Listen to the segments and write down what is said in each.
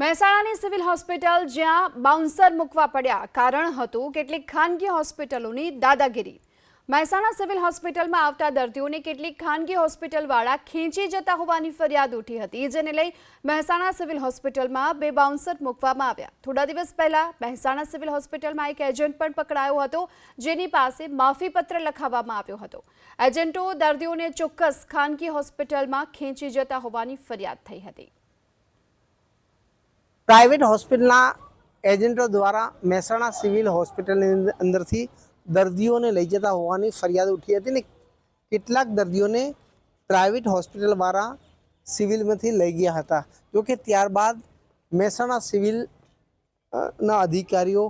મહેસાણાની civil hospital જ્યાં bouncer મૂકવા પડ્યા. કારણ હતું કેટલીક ખાનગી હોસ્પિટલોની દાદાગીરી. મહેસાણા સિવિલ હોસ્પિટલમાં આવતા દર્દીઓને કેટલીક ખાનગી હોસ્પિટલવાળા ખેંચી જતા હોવાની ફરિયાદ ઉઠી હતી, જેને લઈ મહેસાણા સિવિલ હોસ્પિટલમાં બે બાઉન્સર મૂકવામાં આવ્યા. થોડા દિવસ પહેલા મહેસાણા સિવિલ હોસ્પિટલમાં એક એજન્ટ પણ પકડાયો હતો, જેની પાસે માફીપત્ર લખાવવામાં આવ્યો હતો. એજન્ટો દર્દીઓને ચોક્કસ ખાનગી હોસ્પિટલમાં ખેંચી જતા હોવાની ફરિયાદ થઈ હતી. પ્રાઇવેટ હોસ્પિટલના એજન્ટો દ્વારા મહેસાણા સિવિલ હોસ્પિટલની અંદરથી દર્દીઓને લઈ જતા હોવાની ફરિયાદ ઉઠી હતી ને કેટલાક દર્દીઓને પ્રાઇવેટ હોસ્પિટલવાળા સિવિલમાંથી લઈ ગયા હતા. જોકે ત્યારબાદ મહેસાણા સિવિલ ના અધિકારીઓ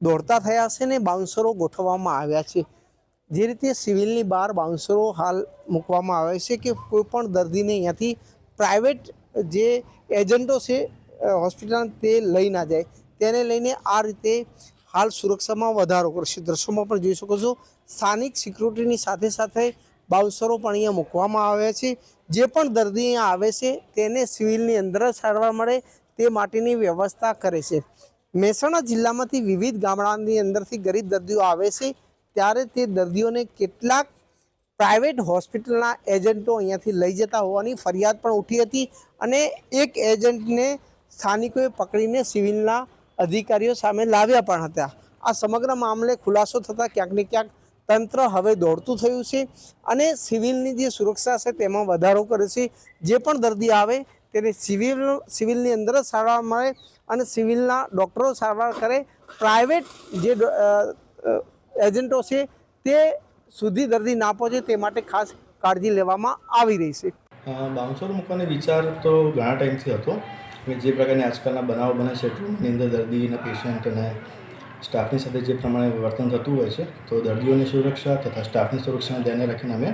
દોડતા થયા છે ને બાઉન્સરો ગોઠવવામાં આવ્યા છે. જે રીતે સિવિલની બહાર બાઉન્સરો હાલ મૂકવામાં આવે છે કે કોઈ પણ દર્દીને અહીંયાથી પ્રાઇવેટ જે એજન્ટો છે હોસ્પિટલ તે લઈ ના જાય. તેને લઈને આ રીતે હાલ સુરક્ષામાં વધારો કરશે દ્રશ્યોમાં પણ જોઈ શકો છો. સ્થાનિક સિક્યુરિટીની સાથે સાથે બાઉન્સરો પણ અહીંયા મૂકવામાં આવ્યા છે. જે પણ દર્દી અહીંયા આવે છે, તેને સિવિલની અંદર સારવાર મળે તે માટેની વ્યવસ્થા કરે છે. મહેસાણા જિલ્લામાંથી વિવિધ ગામડાની અંદરથી ગરીબ દર્દીઓ આવે છે, ત્યારે તે દર્દીઓને કેટલાક પ્રાઇવેટ હોસ્પિટલના એજન્ટો અહીંયાથી લઈ જતા હોવાની ફરિયાદ પણ ઉઠી હતી અને એક એજન્ટને સ્થાનિકોએ પકડીને સિવિલના અધિકારીઓ સામે લાવ્યા પણ હતા. આ સમગ્ર મામલે ખુલાસો થતાં ક્યાંક ને ક્યાંક તંત્ર હવે દોડતું થયું છે અને સિવિલની જે સુરક્ષા છે તેમાં વધારો કરે છે. જે પણ દર્દી આવે તેને સિવિલ, સિવિલની અંદર સારવાર મળે અને સિવિલના ડૉક્ટરો સારવાર કરે. પ્રાઇવેટ જે એજન્ટો છે તે સુધી દર્દી ના પહોંચે તે માટે ખાસ કાળજી લેવામાં આવી રહી છે. બાઉન્સર મૂકવાનો વિચાર તો ઘણા ટાઈમથી હતો. અને જે પ્રકારની આજકાલના બનાવો બને છે ટ્રુમની અંદર દર્દીના પેશન્ટને સ્ટાફની સાથે જે પ્રમાણે વર્તન થતું હોય છે, તો દર્દીઓની સુરક્ષા તથા સ્ટાફની સુરક્ષાને ધ્યાને રાખીને અમે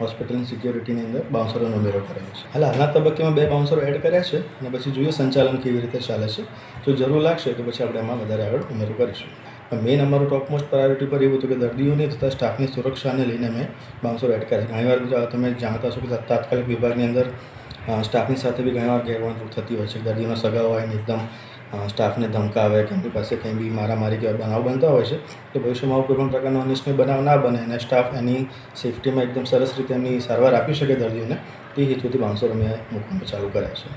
હોસ્પિટલની સિક્યોરિટીની અંદર બાઉન્સરોનો ઉમેરો કર્યો છે. હાલ હાલના તબક્કેમાં બે બાઉન્સરો એડ કર્યા છે અને પછી જોઈએ સંચાલન કેવી રીતે ચાલે છે. જો જરૂર લાગશે તો પછી આપણે એમાં વધારે આગળ ઉમેરો કરીશું. મેઇન અમારું ટોપમોસ્ટ પ્રાયોરિટી પર એવું હતું કે દર્દીઓની તથા સ્ટાફની સુરક્ષાને લઈને અમે બાઉન્સરો એડ કર્યા છે. ઘણીવાર તમે જાણતા છો કે તાત્કાલિક વિભાગની અંદર સ્ટાફની સાથે બી ઘણીવાર ગેરવર્તણૂક થતી હોય છે. દર્દીનો સગા હોય ને એકદમ સ્ટાફને ધમકાવે, કે એમની પાસે કંઈ બી મારામારી કે બનાવ બનતા હોય છે, તો ભવિષ્યમાં કોઈ પણ પ્રકારનો અનિચ્છનીય બનાવ ના બને અને સ્ટાફ એની સેફટીમાં એકદમ સરસ રીતે એમની સારવાર આપી શકે દર્દીઓને, તે હેતુથી બાઉન્સરો મેં મૂકવાનું ચાલુ કર્યા છે.